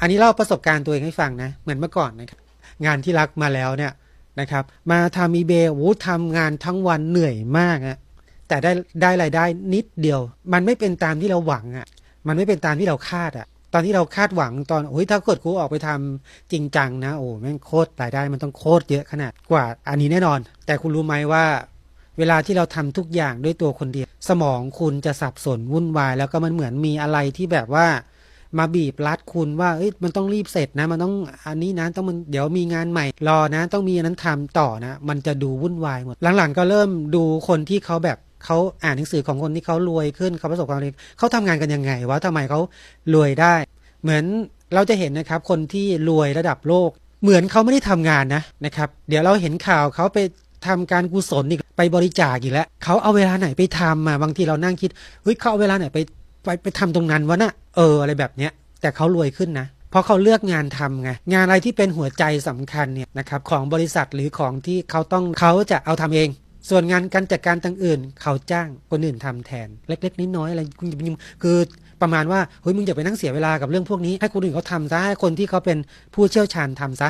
อันนี้เล่าประสบการณ์ตัวเองให้ฟังนะ เหมือนเมื่อก่อนนะครับ งานที่รักมาแล้วเนี่ยนะครับ มาทำอีเบย์โอ้ทำงานทั้งวันเหนื่อยมากอะแต่ได้ได้รายได้นิดเดียว มันไม่เป็นตามที่เราหวังอะมันไม่เป็นตามที่เราคาดอะตอนที่เราคาดหวังตอนโอ้ยถ้าเกิดกูออกไปทำจริงจังนะ โอ้แม่งโคตรรายได้มันต้องโคตรเยอะขนาดกว่าอันนี้แน่นอน แต่คุณรู้ไหมว่า เวลาที่เราทำทุกอย่างด้วยตัวคนเดียว สมองคุณจะสับสนวุ่นวาย แล้วก็มันเหมือนมีอะไรที่แบบว่า มาบีบรัดคุณว่าเอ้ยมันต้องรีบเสร็จนะมันต้องอันนี้นะต้องมันเดี๋ยวมีงานใหม่รอนะ ต้องมีอันนั้นทำต่อนะ มันจะดูวุ่นวายหมดหลังๆ ก็เริ่มดูคนที่เขาแบบเขาอ่านหนังสือของคนที่เขารวยขึ้นเขาประสบความสำเร็จเขาทำงานกันยังไงวะทำไมเขารวยได้ เหมือนเราจะเห็นนะครับ คนที่รวยระดับโลก เหมือนเขาไม่ได้ทำงานนะนะครับ เดี๋ยวเราเห็นข่าวเขาไปทำการกุศลอีกไปบริจาคอีกแล้วเขาเอาเวลาไหนไปทำอะบางทีเรานั่งคิดเฮ้ยเขาเอาเวลาไหนไป ไปไปทำตรงนั้นวะน่ะเอออะไรแบบเนี้ยแต่เขารวยขึ้นนะเพราะเขาเลือกงานทำไงงานอะไรที่เป็นหัวใจสำคัญเนี่ยนะครับของบริษัทหรือของที่เขาต้องเขาจะเอาทำเอง ส่วนงานการจัดการต่างอื่น เขาจ้างคนอื่นทำแทน เล็กๆน้อยๆอะไรคุณอย่าไปคือประมาณว่าเฮ้ยมึงอย่าไปนั่งเสียเวลากับเรื่องพวกนี้ให้คนอื่นเขาทำซะให้คนที่เขาเป็นผู้เชี่ยวชาญทำซะ